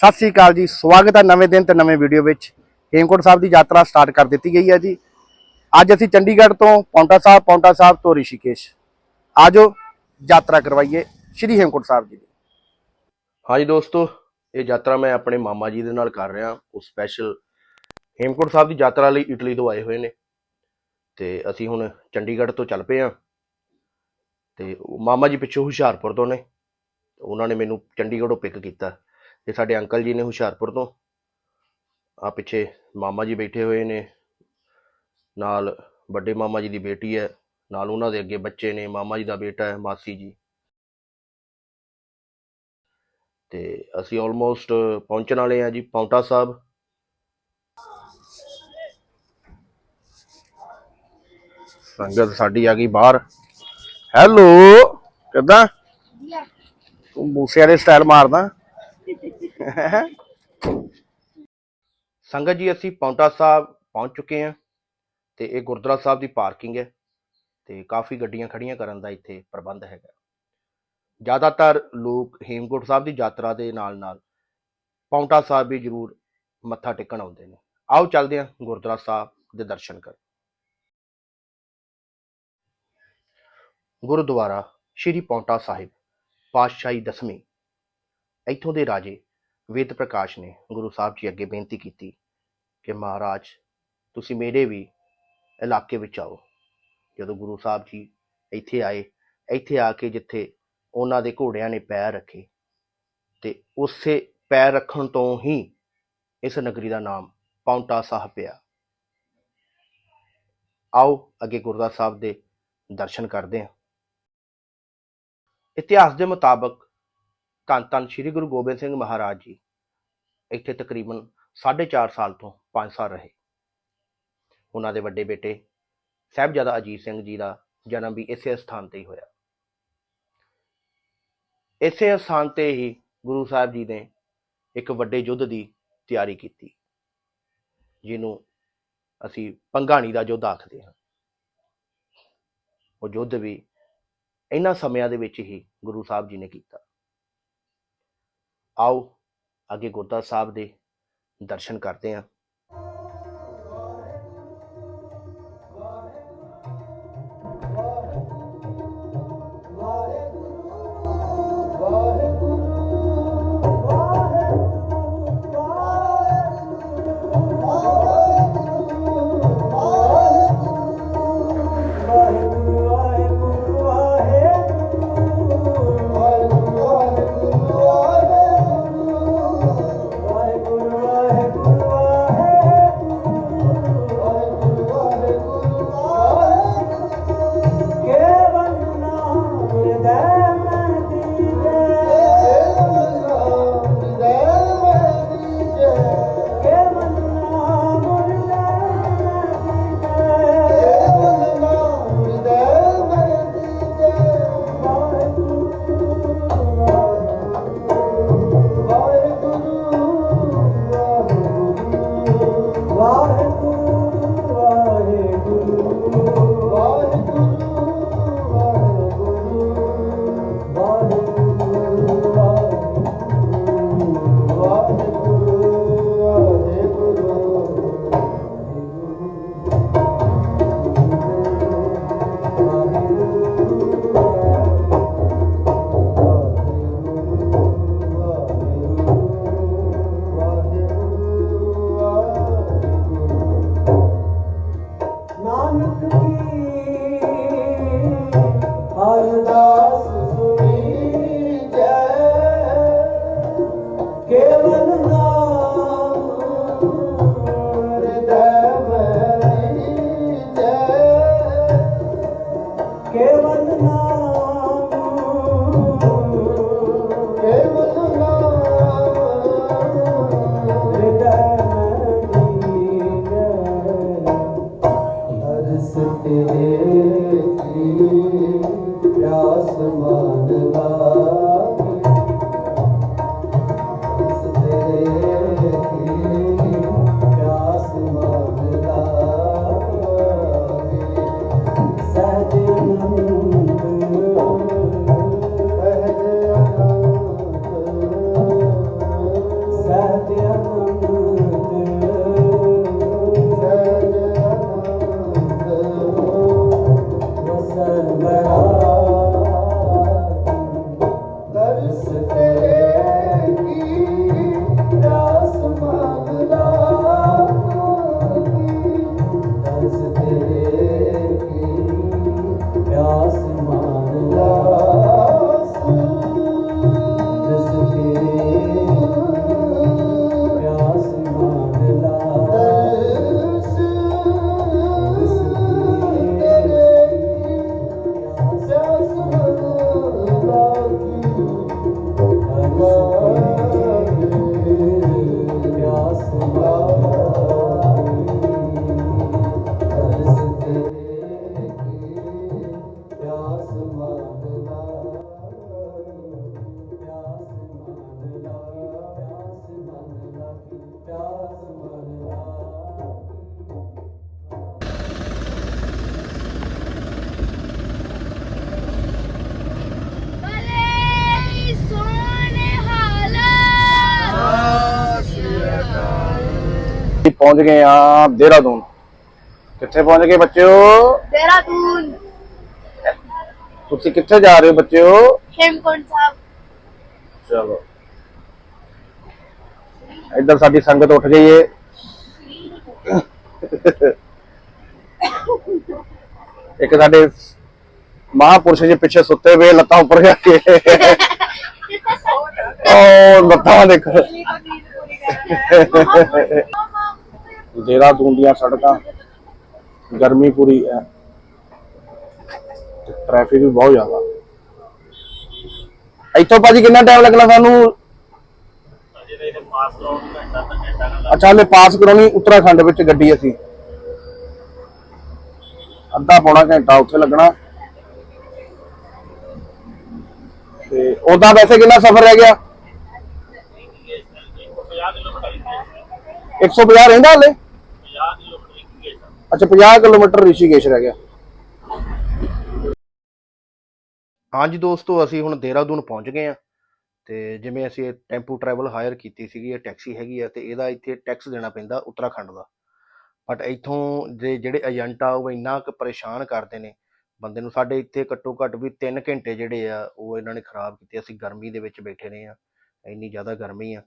ਸਤਿ ਸ੍ਰੀ ਅਕਾਲ ਜੀ। ਸਵਾਗਤ ਹੈ ਨਵੇਂ ਦਿਨ ਤੇ ਨਵੇਂ ਵੀਡੀਓ ਵਿੱਚ। ਹੇਮਕੋਟ ਸਾਹਿਬ ਦੀ ਯਾਤਰਾ ਸਟਾਰਟ ਕਰ ਦਿੱਤੀ ਗਈ ਹੈ ਜੀ। ਅੱਜ ਅਸੀਂ ਚੰਡੀਗੜ੍ਹ ਤੋਂ ਪੌਂਟਾ ਸਾਹਿਬ ਪੌਂਟਾ ਸਾਹਿਬ ਤੋਂ ਰਿਸ਼ੀਕੇਸ਼। ਆਜੋ, ਯਾਤਰਾ ਕਰਵਾਈਏ ਸ਼੍ਰੀ ਹੇਮਕੋਟ ਸਾਹਿਬ ਜੀ ਦੀ। ਹਾਂਜੀ ਦੋਸਤੋ, ਇਹ ਯਾਤਰਾ ਮੈਂ ਆਪਣੇ ਮਾਮਾ ਜੀ ਦੇ ਨਾਲ ਕਰ ਰਿਹਾ। ਉਹ ਸਪੈਸ਼ਲ ਹੇਮਕੋਟ ਸਾਹਿਬ ਦੀ ਯਾਤਰਾ ਲਈ ਇਟਲੀ ਤੋਂ ਆਏ ਹੋਏ ਨੇ। ਤੇ ਅਸੀਂ ਹੁਣ ਚੰਡੀਗੜ੍ਹ ਤੋਂ ਚੱਲ ਪਏ ਹਾਂ। ਤੇ ਮਾਮਾ ਜੀ ਪਿੱਛੋਂ ਹੁਸ਼ਿਆਰਪੁਰ ਤੋਂ ਨੇ। ਉਹਨਾਂ ਨੇ ਮੈਨੂੰ ਚੰਡੀਗੜ੍ਹੋਂ ਪਿਕ ਕੀਤਾ। ਤੇ ਸਾਡੇ ਅੰਕਲ ਜੀ ਨੇ ਹੁਸ਼ਿਆਰਪੁਰ ਤੋਂ। ਆ ਪਿੱਛੇ ਮਾਮਾ ਜੀ ਬੈਠੇ ਹੋਏ ਨੇ। ਨਾਲ ਵੱਡੇ ਮਾਮਾ ਜੀ ਦੀ ਬੇਟੀ ਹੈ। ਨਾਲ ਉਹਨਾਂ ਦੇ ਅੱਗੇ ਬੱਚੇ ਨੇ। ਮਾਮਾ ਜੀ ਦਾ ਬੇਟਾ ਹੈ ਮਾਸੀ ਜੀ। ਤੇ ਅਸੀਂ ਆਲਮੋਸਟ ਪਹੁੰਚਣ ਵਾਲੇ ਆ ਜੀ ਪੌਂਟਾ ਸਾਹਿਬ। ਸੰਗਤ ਸਾਡੀ ਆ ਗਈ ਬਾਹਰ। ਹੈਲੋ ਕਿੱਦਾਂ? ਤੂੰ ਮੂਸੇ ਵਾਲੇ ਸਟਾਈਲ ਮਾਰਦਾ। ਸੰਗਤ ਜੀ, ਅਸੀਂ ਪੌਂਟਾ ਸਾਹਿਬ ਪਹੁੰਚ ਚੁੱਕੇ ਹਾਂ ਤੇ ਇਹ ਗੁਰਦੁਆਰਾ ਸਾਹਿਬ ਦੀ ਪਾਰਕਿੰਗ ਹੈ ਤੇ ਕਾਫੀ ਗੱਡੀਆਂ ਖੜੀਆਂ ਕਰਨ ਦਾ ਇੱਥੇ ਪ੍ਰਬੰਧ ਹੈਗਾ। ਜ਼ਿਆਦਾਤਰ ਲੋਕ ਹੇਮਕੋਟ ਸਾਹਿਬ ਦੀ ਯਾਤਰਾ ਦੇ ਨਾਲ ਨਾਲ ਪੌਂਟਾ ਸਾਹਿਬ ਵੀ ਜ਼ਰੂਰ ਮੱਥਾ ਟੇਕਣ ਆਉਂਦੇ ਨੇ। ਆਓ ਚੱਲਦੇ ਹਾਂ ਗੁਰਦੁਆਰਾ ਸਾਹਿਬ ਦੇ ਦਰਸ਼ਨ ਕਰ ਗੁਰਦੁਆਰਾ ਸ਼੍ਰੀ ਪੌਂਟਾ ਸਾਹਿਬ, ਪਾਤਸ਼ਾਹੀ ਦਸਵੀਂ। ਇੱਥੋਂ ਦੇ ਰਾਜੇ ਵੇਦ ਪ੍ਰਕਾਸ਼ ਨੇ ਗੁਰੂ ਸਾਹਿਬ ਜੀ ਅੱਗੇ ਬੇਨਤੀ ਕੀਤੀ ਕਿ ਮਹਾਰਾਜ, ਤੁਸੀਂ ਮੇਰੇ ਵੀ ਇਲਾਕੇ ਵਿੱਚ ਆਓ। ਜਦੋਂ ਗੁਰੂ ਸਾਹਿਬ ਜੀ ਇੱਥੇ ਆਏ, ਇੱਥੇ ਆ ਕੇ ਜਿੱਥੇ ਉਹਨਾਂ ਦੇ ਘੋੜਿਆਂ ਨੇ ਪੈਰ ਰੱਖੇ ਤੇ ਉਸੇ ਪੈਰ ਰੱਖਣ ਤੋਂ ਹੀ ਇਸ ਨਗਰੀ ਦਾ ਨਾਮ ਪੌਂਟਾ ਸਾਹਿਬ ਪਿਆ। ਆਓ, ਅੱਗੇ ਗੁਰਦੁਆਰਾ ਸਾਹਿਬ ਦੇ ਦਰਸ਼ਨ ਕਰਦੇ ਹਾਂ। ਇਤਿਹਾਸ ਦੇ ਮੁਤਾਬਕ ਧੰਨ ਧੰਨ ਸ੍ਰੀ ਗੁਰੂ ਗੋਬਿੰਦ ਸਿੰਘ ਮਹਾਰਾਜ ਜੀ। ਇੱਥੇ ਤਕਰੀਬਨ 4.5 ਸਾਲ ਤੋਂ 5 ਸਾਲ ਰਹੇ। ਉਹਨਾਂ ਦੇ ਵੱਡੇ ਬੇਟੇ ਸਾਹਿਬਜ਼ਾਦਾ ਅਜੀਤ ਸਿੰਘ ਜੀ ਦਾ ਜਨਮ ਵੀ ਇਸੇ ਸਥਾਨ ਤੇ ਹੀ ਹੋਇਆ। ਇਸੇ ਸਥਾਨ ਤੇ ਹੀ ਗੁਰੂ ਸਾਹਿਬ ਜੀ ਨੇ ਇੱਕ ਵੱਡੇ ਯੁੱਧ ਦੀ ਤਿਆਰੀ ਕੀਤੀ, ਜਿਹਨੂੰ ਅਸੀਂ ਪੰਘਾਣੀ ਦਾ ਯੁੱਧ ਆਖਦੇ ਹਾਂ। ਉਹ ਯੁੱਧ ਵੀ ਇਹਨਾਂ ਸਮਿਆਂ ਦੇ ਵਿੱਚ ਹੀ ਗੁਰੂ ਸਾਹਿਬ ਜੀ ਨੇ ਕੀਤਾ। ਆਓ ਅੱਗੇ ਗੁਰਦੁਆਰਾ ਸਾਹਿਬ ਦੇ ਦਰਸ਼ਨ ਕਰਦੇ ਹਾਂ। ਪਹੁੰਚ ਗਏ ਆ ਦੇਹਰਾਦੂਨ। ਕਿੱਥੇ ਪਹੁੰਚ ਗਏ ਬੱਚਿਓ? ਦੇਹਰਾਦੂਨ। ਤੁਸੀਂ ਕਿੱਥੇ ਜਾ ਰਹੇ ਹੋ ਬੱਚਿਓ? ਹੇਮਕੁੰਟ ਸਾਹਿਬ। ਚਲੋ। ਇੱਧਰ ਸਾਡੀ ਸੰਗਤ ਉੱਠ ਗਈ ਏ। ਇੱਕ ਸਾਡੇ ਮਹਾਪੁਰਸ਼ ਜੀ ਪਿੱਛੇ ਸੁੱਤੇ ਹੋਏ ਲੱਤਾਂ ਉੱਪਰ ਕਰਕੇ ਉਹ ਲੱਤਾਂ ਦੇਖੋ। ਦੇਹਰਾਦੂਨ ਦੀਆਂ ਸੜਕਾਂ, ਗਰਮੀ ਪੂਰੀ ਹੈ। ਟ੍ਰੈਫਿਕ ਵੀ ਬਹੁਤ ਜ਼ਿਆਦਾ। ਇੱਥੋਂ ਭਾਜੀ ਕਿੰਨਾ ਟਾਈਮ ਲੱਗਣਾ ਸਾਨੂੰ? ਅੱਛਾ, ਹਲੇ ਪਾਸ ਕਰਾਉਣੀ ਉੱਤਰਾਖੰਡ ਵਿੱਚ ਗੱਡੀ ਅਸੀਂ। ਅੱਧਾ ਪੌਣਾ ਘੰਟਾ ਉੱਥੇ ਲੱਗਣਾ। ਤੇ ਉਹਦਾ ਵੈਸੇ ਕਿੰਨਾ ਸਫ਼ਰ ਰਹਿ ਗਿਆ? 150 ਰਹਿੰਦਾ ਹਲੇ? ਅੱਛਾ 50 ਕਿਲੋਮੀਟਰ ਰਿਸ਼ੀਕੇਸ਼ ਰਹਿ ਗਿਆ। ਹਾਂਜੀ ਦੋਸਤੋ, ਅਸੀਂ ਹੁਣ ਦੇਹਰਾਦੂਨ ਪਹੁੰਚ ਗਏ ਆ ਤੇ ਜਿਵੇਂ ਅਸੀਂ ਇਹ ਟੈਂਪੂ ਟਰੈਵਲ ਹਾਇਰ ਕੀਤੀ ਸੀਗੀ, ਇਹ ਟੈਕਸੀ ਹੈਗੀ ਆ ਤੇ ਇਹਦਾ ਇੱਥੇ ਟੈਕਸ ਦੇਣਾ ਪੈਂਦਾ ਉੱਤਰਾਖੰਡ ਦਾ। ਬਟ ਇਥੋਂ ਦੇ ਜਿਹੜੇ ਏਜੰਟ ਆ, ਉਹ ਇੰਨਾ ਕੁ ਪਰੇਸ਼ਾਨ ਕਰਦੇ ਨੇ, ਬੰਦੇ ਨੂੰ ਸਾਡੇ ਇੱਥੇ ਘੱਟੋ ਘੱਟ ਵੀ 3 ਘੰਟੇ ਜਿਹੜੇ ਆ, ਉਹ ਇਹਨਾਂ ਨੇ ਖਰਾਬ ਕੀਤੇ। ਅਸੀਂ ਗਰਮੀ ਦੇ ਵਿੱਚ ਬੈਠੇ ਰਹੇ ਆ ਇੰਨੀ ਜ਼ਿਆਦਾ ਗਰਮੀ ਆ।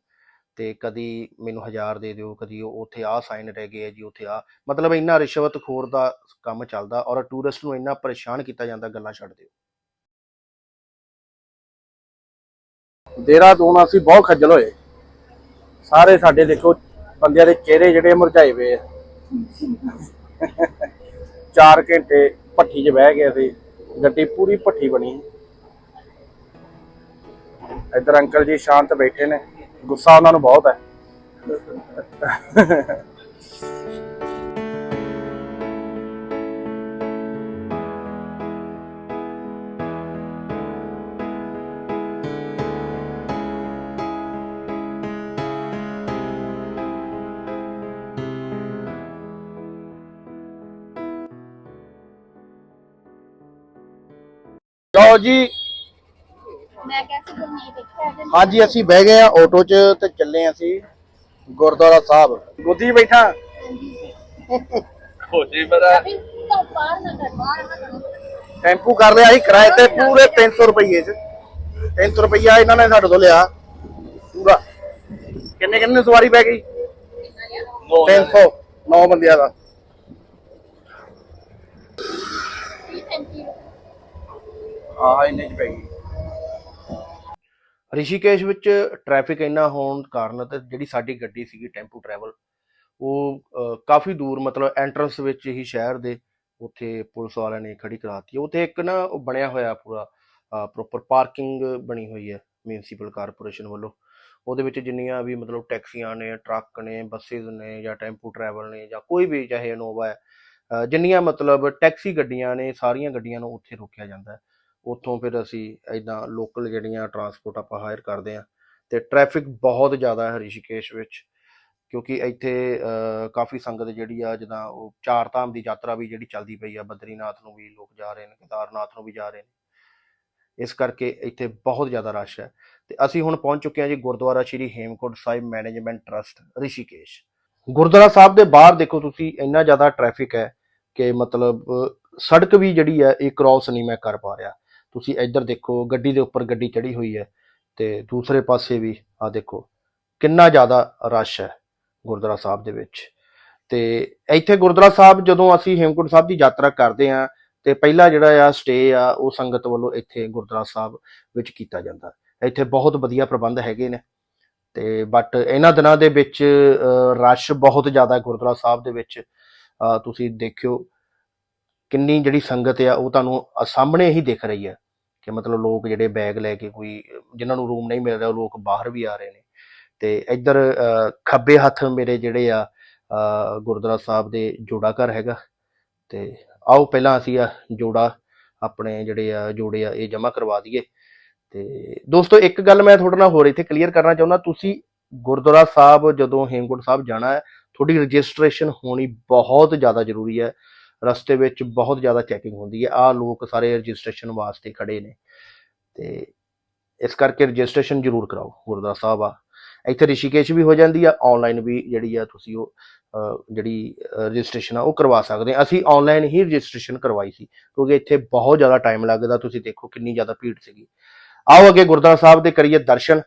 ਤੇ ਕਦੀ ਮੈਨੂੰ 1000 ਦੇ ਦਿਓ, ਕਦੀ ਉਹ, ਉੱਥੇ ਆ ਸਾਈਨ ਰਹਿ ਗਏ ਆ ਜੀ, ਉੱਥੇ ਆ ਮਤਲਬ ਇੰਨਾ ਰਿਸ਼ਵਤਖੋਰ ਦਾ ਕੰਮ ਚੱਲਦਾ ਔਰ ਟੂਰਿਸਟ ਨੂੰ ਇੰਨਾ ਪਰੇਸ਼ਾਨ ਕੀਤਾ ਜਾਂਦਾ, ਗੱਲਾਂ ਛੱਡ ਦਿਓ। ਦੇਹਰਾਦੂਨ ਅਸੀਂ ਬਹੁਤ ਖੱਜਲ ਹੋਏ। ਸਾਰੇ ਸਾਡੇ ਦੇਖੋ, ਬੰਦਿਆਂ ਦੇ ਚਿਹਰੇ ਜਿਹੜੇ ਮੁਰਝਾਏ ਹੋਏ ਆ। 4 ਘੰਟੇ ਭੱਠੀ 'ਚ ਬਹਿ ਗਏ ਅਸੀਂ, ਗੱਡੀ ਪੂਰੀ ਭੱਠੀ ਬਣੀ। ਇੱਧਰ ਅੰਕਲ ਜੀ ਸ਼ਾਂਤ ਬੈਠੇ ਨੇ। ਗੁੱਸਾ ਉਹਨਾਂ ਨੂੰ ਬਹੁਤ ਹੈ। ਲਓ ਜੀ ਹਾਂਜੀ ਅਸੀਂ ਬਹਿ ਗਏ ਆ ਆਟੋ 'ਚ ਤੇ ਚੱਲੇ ਹਾਂ ਅਸੀਂ ਗੁਰਦੁਆਰਾ ਸਾਹਿਬ। ਗੋਦੀ ਬੈਠਾ? ਹੋ ਜੀ ਟੈਂਪੂ ਕਰ ਲਿਆ ਸੀ ਕਿਰਾਏ ਤੇ ਪੂਰੇ 300 ਰੁਪਏ 'ਚ। 300 ਰੁਪਈਆ ਇਹਨਾਂ ਨੇ ਸਾਡੇ ਤੋਂ ਲਿਆ। ਪੂਰਾ। ਕਿੰਨੇ ਕਿੰਨੇ ਸਵਾਰੀ ਬਹਿ ਗਈ? ਨੌ 300 ਨੌ ਬੰਦਿਆਂ ਦਾ। ਆਹ ਇੰਨੇ 'ਚ ਪੈ ਗਈ। ਰਿਸ਼ੀਕੇਸ਼ ਵਿੱਚ ਟ੍ਰੈਫਿਕ ਇੰਨਾ ਹੋਣ ਕਾਰਨ ਤੇ ਜਿਹੜੀ ਸਾਡੀ ਗੱਡੀ ਸੀਗੀ ਟੈਂਪੂ ਟਰੈਵਲ ਉਹ ਕਾਫੀ ਦੂਰ ਮਤਲਬ ਐਂਟਰੈਂਸ ਵਿੱਚ ਹੀ ਸ਼ਹਿਰ ਦੇ ਉੱਥੇ ਪੁਲਿਸ ਵਾਲਿਆਂ ਨੇ ਖੜੀ ਕਰਾਤੀ। ਉੱਥੇ ਇੱਕ ਨਾ ਉਹ ਬਣਿਆ ਹੋਇਆ ਪੂਰਾ ਪ੍ਰੋਪਰ ਪਾਰਕਿੰਗ ਬਣੀ ਹੋਈ ਹੈ ਮਿਊਨਿਸਪਲ ਕਾਰਪੋਰੇਸ਼ਨ ਵੱਲੋਂ। ਉਹਦੇ ਵਿੱਚ ਜਿੰਨੀਆਂ ਵੀ ਮਤਲਬ ਟੈਕਸੀਆਂ ਨੇ, ਟਰੱਕ ਨੇ ਬੱਸਿਸ ਨੇ ਜਾਂ ਟੈਂਪੂ ਟਰੈਵਲ ਨੇ ਜਾਂ ਕੋਈ ਵੀ ਚਾਹੇ ਇਨੋਵਾ ਹੈ ਜਿੰਨੀਆਂ ਮਤਲਬ ਟੈਕਸੀ ਗੱਡੀਆਂ ਨੇ, ਸਾਰੀਆਂ ਗੱਡੀਆਂ ਨੂੰ ਉੱਥੇ ਰੋਕਿਆ ਜਾਂਦਾ ਹੈ। ਉੱਥੋਂ ਫਿਰ ਅਸੀਂ ਐਦਾਂ ਲੋਕਲ ਜਿਹੜੀਆਂ ਟਰਾਂਸਪੋਰਟ ਆਪਾਂ ਹਾਇਰ ਕਰਦੇ ਆ ਤੇ ਟ੍ਰੈਫਿਕ ਬਹੁਤ ਜ਼ਿਆਦਾ ਹੈ ਰਿਸ਼ੀਕੇਸ਼ ਵਿੱਚ, ਕਿਉਂਕਿ ਇੱਥੇ ਕਾਫੀ ਸੰਗਤ ਜਿਹੜੀ ਆ ਜਿੱਦਾਂ ਉਹ ਚਾਰ ਧਾਮ ਦੀ ਯਾਤਰਾ ਵੀ ਜਿਹੜੀ ਚੱਲਦੀ ਪਈ ਆ, ਬਦਰੀਨਾਥ ਨੂੰ ਵੀ ਲੋਕ ਜਾ ਰਹੇ ਨੇ, ਕੇਦਾਰਨਾਥ ਨੂੰ ਵੀ ਜਾ ਰਹੇ ਨੇ। ਇਸ ਕਰਕੇ ਇੱਥੇ ਬਹੁਤ ਜ਼ਿਆਦਾ ਰਸ਼ ਹੈ ਤੇ ਅਸੀਂ ਹੁਣ ਪਹੁੰਚ ਚੁੱਕੇ ਹਾਂ ਜੀ ਗੁਰਦੁਆਰਾ ਸ਼੍ਰੀ ਹੇਮਕੁੰਟ ਸਾਹਿਬ ਮੈਨੇਜਮੈਂਟ ਟਰਸਟ, ਰਿਸ਼ੀਕੇਸ਼। ਗੁਰਦੁਆਰਾ ਸਾਹਿਬ ਦੇ ਬਾਹਰ ਦੇਖੋ ਤੁਸੀਂ ਇੰਨਾ ਜ਼ਿਆਦਾ ਟ੍ਰੈਫਿਕ ਹੈ ਕਿ ਮਤਲਬ ਸੜਕ ਵੀ ਜਿਹੜੀ ਹੈ, ਇਹ ਕ੍ਰਾਸ ਨਹੀਂ ਮੈਂ ਕਰ ਪਾ ਰਿਹਾ। ਤੁਸੀਂ ਇੱਧਰ ਦੇਖੋ, ਗੱਡੀ ਦੇ ਉੱਪਰ ਗੱਡੀ ਚੜੀ ਹੋਈ ਹੈ ਤੇ ਦੂਸਰੇ ਪਾਸੇ ਵੀ ਆ ਦੇਖੋ, ਕਿੰਨਾ ਜ਼ਿਆਦਾ ਰਸ਼ ਹੈ ਗੁਰਦੁਆਰਾ ਸਾਹਿਬ ਦੇ ਵਿੱਚ। ਤੇ ਇੱਥੇ ਗੁਰਦੁਆਰਾ ਸਾਹਿਬ ਜਦੋਂ ਅਸੀਂ ਹੇਮਕੁੰਟ ਸਾਹਿਬ ਦੀ ਯਾਤਰਾ ਕਰਦੇ ਆ ਤੇ ਪਹਿਲਾ ਜਿਹੜਾ ਆ ਸਟੇ ਆ, ਉਹ ਸੰਗਤ ਵੱਲੋਂ ਇੱਥੇ ਗੁਰਦੁਆਰਾ ਸਾਹਿਬ ਵਿੱਚ ਕੀਤਾ ਜਾਂਦਾ। ਇੱਥੇ ਬਹੁਤ ਵਧੀਆ ਪ੍ਰਬੰਧ ਹੈਗੇ ਨੇ ਤੇ ਬਟ ਇਹਨਾਂ ਦਿਨਾਂ ਦੇ ਵਿੱਚ ਰਸ਼ ਬਹੁਤ ਜ਼ਿਆਦਾ ਗੁਰਦੁਆਰਾ ਸਾਹਿਬ ਦੇ ਵਿੱਚ। ਤੁਸੀਂ ਦੇਖਿਓ ਕਿੰਨੀ ਜਿਹੜੀ ਸੰਗਤ ਆ, ਉਹ ਤੁਹਾਨੂੰ ਅ- ਸਾਹਮਣੇ ਹੀ ਦਿਖ ਰਹੀ ਹੈ ਕਿ ਮਤਲਬ ਲੋਕ ਜਿਹੜੇ ਬੈਗ ਲੈ ਕੇ ਕੋਈ, ਜਿਨ੍ਹਾਂ ਨੂੰ ਰੂਮ ਨਹੀਂ ਮਿਲ ਰਿਹਾ, ਉਹ ਲੋਕ ਬਾਹਰ ਵੀ ਆ ਰਹੇ ਨੇ। ਤੇ ਇੱਧਰ ਖੱਬੇ ਹੱਥ ਮੇਰੇ ਜਿਹੜੇ ਆ ਗੁਰਦੁਆਰਾ ਸਾਹਿਬ ਦੇ ਜੋੜਾ ਘਰ ਹੈਗਾ। ਤੇ ਆਓ ਪਹਿਲਾਂ ਅਸੀਂ ਆ ਜੋੜਾ ਆਪਣੇ ਜਿਹੜੇ ਆ, ਜੋੜੇ ਆ, ਇਹ ਜਮ੍ਹਾਂ ਕਰਵਾ ਦਈਏ। ਤੇ ਦੋਸਤੋ, ਇੱਕ ਗੱਲ ਮੈਂ ਤੁਹਾਡੇ ਨਾਲ ਹੋਰ ਇੱਥੇ ਕਲੀਅਰ ਕਰਨਾ ਚਾਹੁੰਦਾ, ਤੁਸੀਂ ਗੁਰਦੁਆਰਾ ਸਾਹਿਬ ਜਦੋਂ ਹੇਮਕੁੰਟ ਸਾਹਿਬ ਜਾਣਾ ਹੈ, ਤੁਹਾਡੀ ਰਜਿਸਟ੍ਰੇਸ਼ਨ ਹੋਣੀ ਬਹੁਤ ਜ਼ਿਆਦਾ ਜ਼ਰੂਰੀ ਹੈ। ਰਸਤੇ ਵਿੱਚ ਬਹੁਤ ਜ਼ਿਆਦਾ ਚੈਕਿੰਗ ਹੁੰਦੀ ਹੈ। ਆ ਲੋਕ ਸਾਰੇ ਰਜਿਸਟ੍ਰੇਸ਼ਨ ਵਾਸਤੇ ਖੜੇ ਨੇ। ਤੇ ਇਸ ਕਰਕੇ ਰਜਿਸਟ੍ਰੇਸ਼ਨ ਜ਼ਰੂਰ ਕਰਾਓ, ਗੁਰਦੁਆਰਾ ਸਾਹਿਬ ਆ। ਇੱਥੇ ਰਿਸ਼ੀਕੇਸ਼ ਵੀ ਹੋ ਜਾਂਦੀ ਆ ਆਨਲਾਈਨ ਵੀ ਜਿਹੜੀ ਆ ਤੁਸੀਂ ਉਹ ਜਿਹੜੀ ਰਜਿਸਟ੍ਰੇਸ਼ਨ ਆ, ਉਹ ਕਰਵਾ ਸਕਦੇ ਆ। ਅਸੀਂ ਆਨਲਾਈਨ ਹੀ ਰਜਿਸਟ੍ਰੇਸ਼ਨ ਕਰਵਾਈ ਸੀ, ਕਿਉਂਕਿ ਇੱਥੇ ਬਹੁਤ ਜ਼ਿਆਦਾ ਟਾਈਮ ਲੱਗਦਾ। ਤੁਸੀਂ ਦੇਖੋ ਕਿੰਨੀ ਜ਼ਿਆਦਾ ਭੀੜ ਸੀਗੀ। ਆਓ ਅੱਗੇ ਗੁਰਦੁਆਰਾ ਸਾਹਿਬ ਦੇ ਕਰੀਏ ਦਰਸ਼ਨ।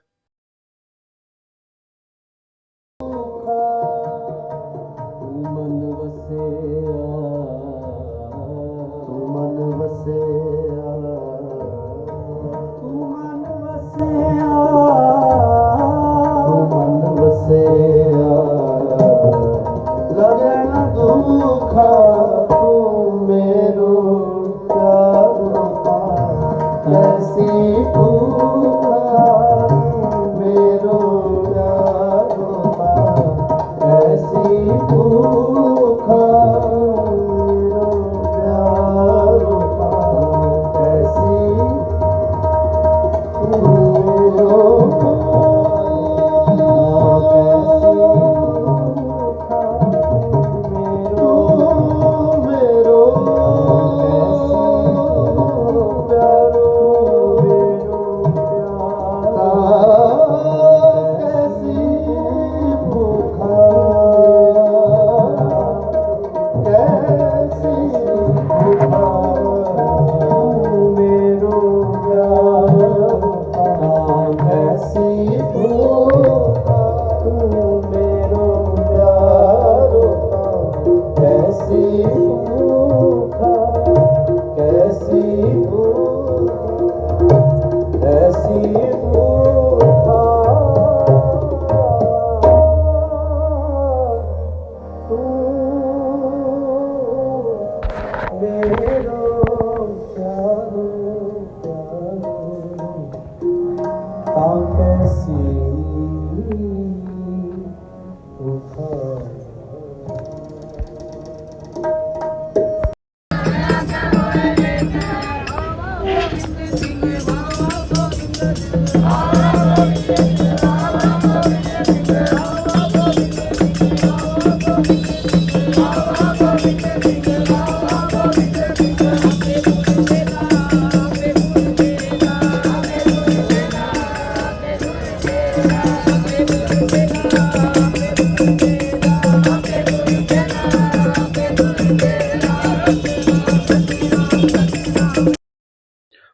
पूरा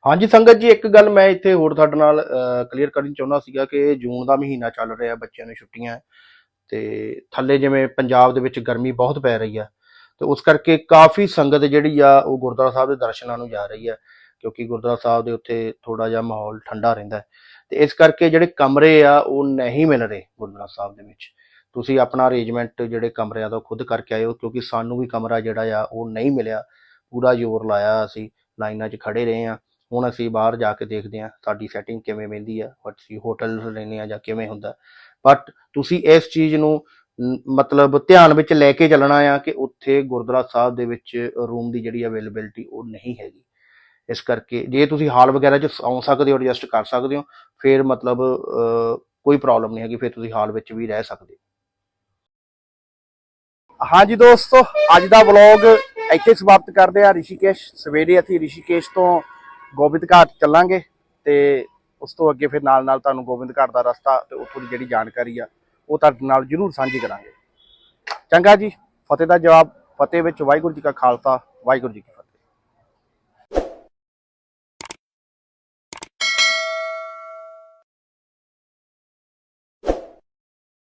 ਹਾਂਜੀ ਸੰਗਤ ਜੀ, ਇੱਕ ਗੱਲ ਮੈਂ ਇੱਥੇ ਹੋਰ ਤੁਹਾਡੇ ਨਾਲ ਕਲੀਅਰ ਕਰਨੀ ਚਾਹੁੰਦਾ ਸੀਗਾ ਕਿ ਜੂਨ ਦਾ ਮਹੀਨਾ ਚੱਲ ਰਿਹਾ ਬੱਚਿਆਂ ਨੂੰ ਛੁੱਟੀਆਂ। ਹੈ ਤੇ ਥੱਲੇ ਜਿਵੇਂ ਪੰਜਾਬ ਦੇ ਵਿੱਚ ਗਰਮੀ ਬਹੁਤ ਪੈ ਰਹੀ ਆ, ਤੇ ਉਸ ਕਰਕੇ ਕਾਫੀ ਸੰਗਤ ਜਿਹੜੀ ਆ, ਉਹ ਗੁਰਦੁਆਰਾ ਸਾਹਿਬ ਦੇ ਦਰਸ਼ਨਾਂ ਨੂੰ ਜਾ ਰਹੀ ਆ, ਕਿਉਂਕਿ ਗੁਰਦੁਆਰਾ ਸਾਹਿਬ ਦੇ ਉੱਤੇ ਥੋੜਾ ਜਿਹਾ ਮਾਹੌਲ ਠੰਡਾ ਰਹਿੰਦਾ। ਹੈ ਤੇ ਇਸ ਕਰਕੇ ਜਿਹੜੇ ਕਮਰੇ ਆ, ਉਹ ਨਹੀਂ ਮਿਲ ਰਹੇ ਗੁਰਦੁਆਰਾ ਸਾਹਿਬ ਦੇ ਵਿੱਚ। ਤੁਸੀਂ ਆਪਣਾ ਅਰੇਂਜਮੈਂਟ ਜਿਹੜੇ ਕਮਰਿਆਂ ਦਾ ਉਹ ਖੁਦ ਕਰਕੇ ਆਇਓ, ਕਿਉਂਕਿ ਸਾਨੂੰ ਵੀ ਕਮਰਾ ਜਿਹੜਾ ਆ, ਉਹ ਨਹੀਂ ਮਿਲਿਆ। ਪੂਰਾ ਜ਼ੋਰ ਲਾਇਆ ਅਸੀਂ, ਲਾਈਨਾਂ 'ਚ ਖੜੇ ਰਹੇ ਆ। ਹੁਣ ਅਸੀਂ ਬਾਹਰ ਜਾ ਕੇ ਦੇਖਦੇ ਹਾਂ ਸਾਡੀ ਸੈਟਿੰਗ ਕਿਵੇਂ ਬਹਿੰਦੀ ਆ ਅਸੀਂ ਹੋਟਲ ਲੈਨੇ ਆ ਜਾਂ ਕਿਵੇਂ ਹੁੰਦਾ। ਬਟ ਤੁਸੀਂ ਇਸ ਚੀਜ਼ ਨੂੰ ਮਤਲਬ ਧਿਆਨ ਵਿੱਚ ਲੈ ਕੇ ਚੱਲਣਾ ਆ ਕਿ ਉੱਥੇ ਗੁਰਦੁਆਰਾ ਸਾਹਿਬ ਦੇ ਵਿੱਚ ਰੂਮ ਦੀ ਜਿਹੜੀ ਅਵੇਲੇਬਿਲਟੀ ਉਹ ਨਹੀਂ ਹੈਗੀ। ਇਸ ਕਰਕੇ ਜੇ ਤੁਸੀਂ ਹਾਲ ਵਗੈਰਾ 'ਚ ਸੌਂ ਸਕਦੇ ਹੋ ਐਡਜਸਟ ਕਰ ਸਕਦੇ ਹੋ, ਫਿਰ ਮਤਲਬ ਕੋਈ ਪ੍ਰੋਬਲਮ ਨਹੀਂ ਹੈਗੀ, ਫਿਰ ਤੁਸੀਂ ਹਾਲ ਵਿੱਚ ਵੀ ਰਹਿ ਸਕਦੇ ਹੋ। ਹਾਂਜੀ ਦੋਸਤੋ, ਅੱਜ ਦਾ ਵਲੌਗ ਇੱਥੇ ਸਮਾਪਤ ਕਰਦੇ ਆ ਰਿਸ਼ੀਕੇਸ਼, ਸਵੇਰੇ ਅਸੀਂ ਰਿਸ਼ੀਕੇਸ਼ ਤੋਂ ਗੋਬਿੰਦ ਘਾਟ ਚੱਲਾਂਗੇ ਤੇ ਉਸ ਤੋਂ ਅੱਗੇ ਫਿਰ ਨਾਲ ਨਾਲ ਤੁਹਾਨੂੰ ਗੋਬਿੰਦ ਘਾਟ ਦਾ ਰਸਤਾ ਤੇ ਉੱਥੋਂ ਦੀ ਜਿਹੜੀ ਜਾਣਕਾਰੀ ਆ, ਉਹ ਤੁਹਾਡੇ ਨਾਲ ਜਰੂਰ ਸਾਂਝੀ ਕਰਾਂਗੇ। ਚੰਗਾ ਜੀ, ਫਤਿਹ ਦਾ ਜਵਾਬ, ਫਤਿਹ ਵਿੱਚ ਵਾਹਿਗੁਰੂ ਜੀ ਕਾ ਖਾਲਸਾ, ਵਾਹਿਗੁਰੂ ਜੀ ਕੀ